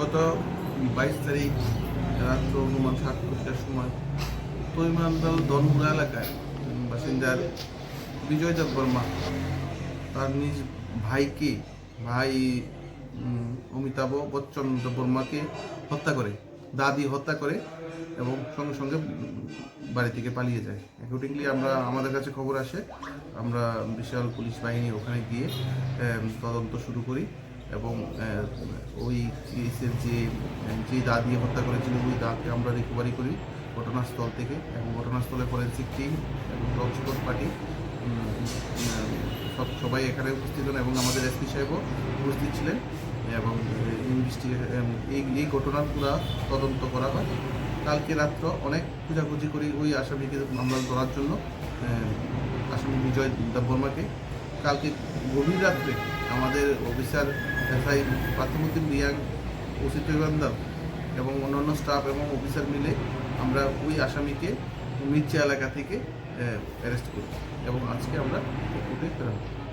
গত বাইশ তারিখ রাত্র অনুমান সাত সাতটার সময় পরিমাণদল দনমুড়া এলাকায় বাসিন্দার বিজয় দেব বর্মা তার নিজ ভাইকে, ভাই অমিতাভ বচ্চন বর্মাকে হত্যা করে, দাদি হত্যা করে এবং সঙ্গে সঙ্গে বাড়ি থেকে পালিয়ে যায়। অ্যাকর্ডিংলি আমরা, আমাদের কাছে খবর আসে, আমরা বিশাল পুলিশ বাহিনী ওখানে গিয়ে তদন্ত শুরু করি। এবং ওই কেসের যে যে দা দিয়ে হত্যা করেছিল, ওই দাকে আমরা রিকভারি করি ঘটনাস্থল থেকে এবং ঘটনাস্থলে ফরেন্সিক টিম এবং স্কোয়াড পার্টি সব, সবাই এখানে উপস্থিত হন এবং আমাদের এসপি সাহেবও উপস্থিত ছিলেন এবং ইনভেস্টিগে এই এই ঘটনার পুরা তদন্ত করা হয়। কালকে রাত্র অনেক খোঁজাখুঁজি করি ওই আসামিকে মামলা ধরার জন্য আসামি বিজয় দেববর্মাকে। কালকে গভীর রাত্রে আমাদের officer SI Parthamati Reang OC তৈবান্দাব এবং অন্যান্য স্টাফ এবং অফিসার মিলে আমরা ওই আসামিকে মির্চা এলাকা থেকে অ্যারেস্ট করি এবং আজকে আমরা কোর্টে করি